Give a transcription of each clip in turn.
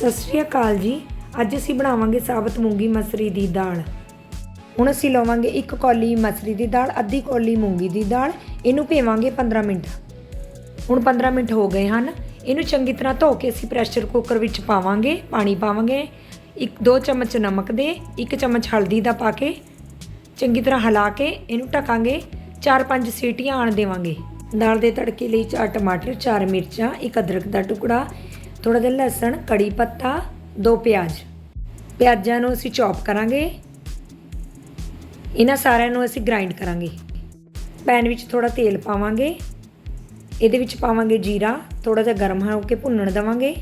ਸਤਿ ਸ਼੍ਰੀ ਅਕਾਲ ਜੀ। ਅੱਜ ਅਸੀਂ ਬਣਾਵਾਂਗੇ ਸਾਬਤ ਮੂੰਗੀ ਮਸਰੀ ਦੀ ਦਾਲ। ਹੁਣ ਅਸੀਂ ਲਵਾਂਗੇ ਇੱਕ ਕੌਲੀ ਮਸਰੀ ਦੀ ਦਾਲ, ਅੱਧੀ ਕੌਲੀ ਮੂੰਗੀ ਦੀ ਦਾਲ। ਇਹਨੂੰ ਭੇਵਾਂਗੇ 15 ਮਿੰਟ। ਹੁਣ 15 ਮਿੰਟ ਹੋ ਗਏ ਹਨ। ਇਹਨੂੰ ਚੰਗੀ ਤਰ੍ਹਾਂ ਧੋ ਕੇ ਅਸੀਂ ਪ੍ਰੈਸ਼ਰ ਕੁੱਕਰ ਵਿੱਚ ਪਾਵਾਂਗੇ, ਪਾਣੀ ਪਾਵਾਂਗੇ। ਇੱਕ, ਦੋ ਚਮਚ ਨਮਕ ਦੇ, ਇੱਕ ਚਮਚ ਹਲਦੀ ਦਾ ਪਾ ਕੇ ਚੰਗੀ ਤਰ੍ਹਾਂ ਹਿਲਾ ਕੇ ਇਹਨੂੰ ਢਕਾਂਗੇ। 4-5 ਸੀਟੀਆਂ ਆਣ ਦੇਵਾਂਗੇ। ਦਾਲ ਦੇ ਤੜਕੇ ਲਈ ਚਾਰ ਟਮਾਟਰ, ਚਾਰ ਮਿਰਚਾਂ, ਇੱਕ ਅਦਰਕ ਦਾ ਟੁਕੜਾ ਥੋੜਾ ਜਿਹਾ ਲਸਣ, ਕੜੀ ਪੱਤਾ, ਦੋ ਪਿਆਜ਼। ਪਿਆਜ਼ਾਂ ਨੂੰ ਅਸੀਂ ਚੌਪ ਕਰਾਂਗੇ। ਇਹਨਾਂ ਸਾਰਿਆਂ ਨੂੰ ਅਸੀਂ ਗ੍ਰਾਈਂਡ ਕਰਾਂਗੇ। ਪੈਨ ਵਿੱਚ ਥੋੜਾ ਤੇਲ ਪਾਵਾਂਗੇ। ਇਹਦੇ ਵਿੱਚ ਪਾਵਾਂਗੇ ਜੀਰਾ ਥੋੜਾ ਜਿਹਾ ਗਰਮ ਹੋ ਕੇ ਭੁੰਨਣ ਦੇਵਾਂਗੇ।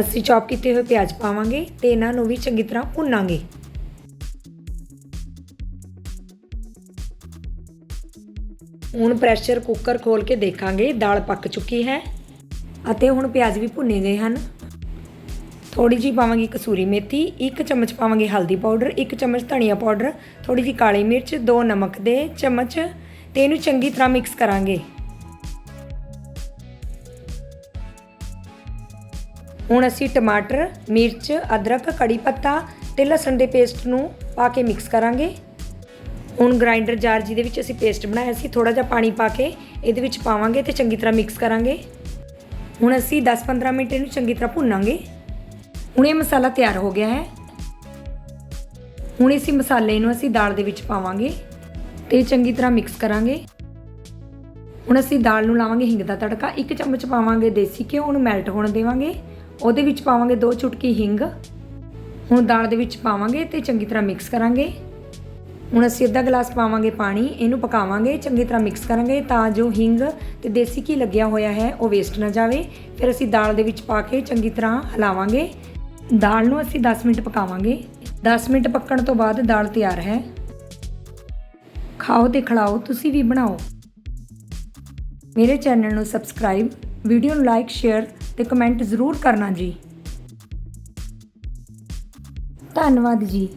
ਅਸੀਂ ਚੌਪ ਕੀਤੇ ਹੋਏ ਪਿਆਜ਼ ਪਾਵਾਂਗੇ ਤੇ ਇਹਨਾਂ ਨੂੰ ਵੀ ਚੰਗੀ ਤਰ੍ਹਾਂ ਭੁੰਨਾਂਗੇ। ਹੁਣ ਪ੍ਰੈਸ਼ਰ ਕੁੱਕਰ ਖੋਲ ਕੇ ਦੇਖਾਂਗੇ, ਦਾਲ ਪੱਕ ਚੁੱਕੀ ਹੈ। ਅਤੇ ਹੁਣ ਪਿਆਜ਼ ਵੀ ਭੁੰਨੇ ਗਏ ਹਨ। ਥੋੜੀ ਜੀ ਪਾਵਾਂਗੇ ਕਸੂਰੀ ਮੇਥੀ, ਇੱਕ ਚਮਚ ਪਾਵਾਂਗੇ ਹਲਦੀ ਪਾਊਡਰ, ਇੱਕ ਚਮਚ ਧਨੀਆ ਪਾਊਡਰ ਥੋੜੀ ਜੀ ਕਾਲੀ ਮਿਰਚ, ਦੋ ਨਮਕ ਦੇ ਚਮਚ ਤੇ ਇਹਨੂੰ ਚੰਗੀ ਤਰ੍ਹਾਂ ਮਿਕਸ ਕਰਾਂਗੇ। ਹੁਣ ਅਸੀਂ ਟਮਾਟਰ, ਮਿਰਚ, ਅਦਰਕ, ਕੜੀ ਪੱਤਾ ਤੇ ਲਸਣ ਦੇ ਪੇਸਟ ਨੂੰ ਪਾ ਕੇ ਮਿਕਸ ਕਰਾਂਗੇ। ਹੁਣ ਗ੍ਰਾਈਂਡਰ ਜਾਰ ਜਿਹਦੇ ਵਿੱਚ ਅਸੀਂ ਪੇਸਟ ਬਣਾਇਆ ਸੀ ਥੋੜਾ ਜਿਹਾ ਪਾਣੀ ਪਾ ਕੇ ਇਹਦੇ ਵਿੱਚ ਪਾਵਾਂਗੇ ਤੇ ਚੰਗੀ ਤਰ੍ਹਾਂ ਮਿਕਸ ਕਰਾਂਗੇ। ਹੁਣ ਅਸੀਂ 10-15 ਮਿੰਟ ਇਹਨੂੰ ਚੰਗੀ ਤਰ੍ਹਾਂ ਭੁੰਨਾਂਗੇ। ਹੁਣ ਇਹ ਮਸਾਲਾ ਤਿਆਰ ਹੋ ਗਿਆ ਹੈ। ਹੁਣ ਇਸੇ ਮਸਾਲੇ ਨੂੰ ਅਸੀਂ ਦਾਲ ਦੇ ਵਿੱਚ ਪਾਵਾਂਗੇ ਤੇ ਚੰਗੀ ਤਰ੍ਹਾਂ ਮਿਕਸ ਕਰਾਂਗੇ। ਹੁਣ ਅਸੀਂ ਦਾਲ ਨੂੰ ਲਾਵਾਂਗੇ ਹਿੰਗ ਦਾ ਤੜਕਾ। ਇੱਕ ਚਮਚ ਪਾਵਾਂਗੇ ਦੇਸੀ ਘਿਓ, ਉਹਨੂੰ ਮੈਲਟ ਹੋਣ ਦੇਵਾਂਗੇ। ਉਹਦੇ ਵਿੱਚ ਪਾਵਾਂਗੇ ਦੋ ਚੁਟਕੀ ਹਿੰਗ। ਹੁਣ ਦਾਲ ਦੇ ਵਿੱਚ ਪਾਵਾਂਗੇ ਤੇ ਚੰਗੀ ਤਰ੍ਹਾਂ ਮਿਕਸ ਕਰਾਂਗੇ। ਹੁਣ ਅਸੀਂ ਅੱਧਾ ਗਲਾਸ ਪਾਵਾਂਗੇ ਪਾਣੀ, ਇਹਨੂੰ ਪਕਾਵਾਂਗੇ, ਚੰਗੀ ਤਰ੍ਹਾਂ ਮਿਕਸ ਕਰਾਂਗੇ ਤਾਂ ਜੋ ਹਿੰਗ ਤੇ ਦੇਸੀ ਘੀ ਲੱਗਿਆ ਹੋਇਆ ਹੈ, ਉਹ ਵੇਸਟ ਨਾ ਜਾਵੇ। ਫਿਰ ਅਸੀਂ ਦਾਲ ਦੇ ਵਿੱਚ ਪਾ ਕੇ ਚੰਗੀ ਤਰ੍ਹਾਂ ਹਿਲਾਵਾਂਗੇ। ਦਾਲ ਨੂੰ ਅਸੀਂ 10 ਮਿੰਟ ਪਕਾਵਾਂਗੇ। 10 ਮਿੰਟ ਪੱਕਣ ਤੋਂ ਬਾਅਦ ਦਾਲ ਤਿਆਰ ਹੈ। ਖਾਓ ਤੇ ਖਿਲਾਓ, ਤੁਸੀਂ ਵੀ ਬਣਾਓ। ਮੇਰੇ ਚੈਨਲ ਨੂੰ ਸਬਸਕ੍ਰਾਈਬ ਵੀਡੀਓ ਨੂੰ ਲਾਈਕ ਸ਼ੇਅਰ ਤੇ ਕਮੈਂਟ ਜ਼ਰੂਰ ਕਰਨਾ ਜੀ। ਧੰਨਵਾਦ ਜੀ।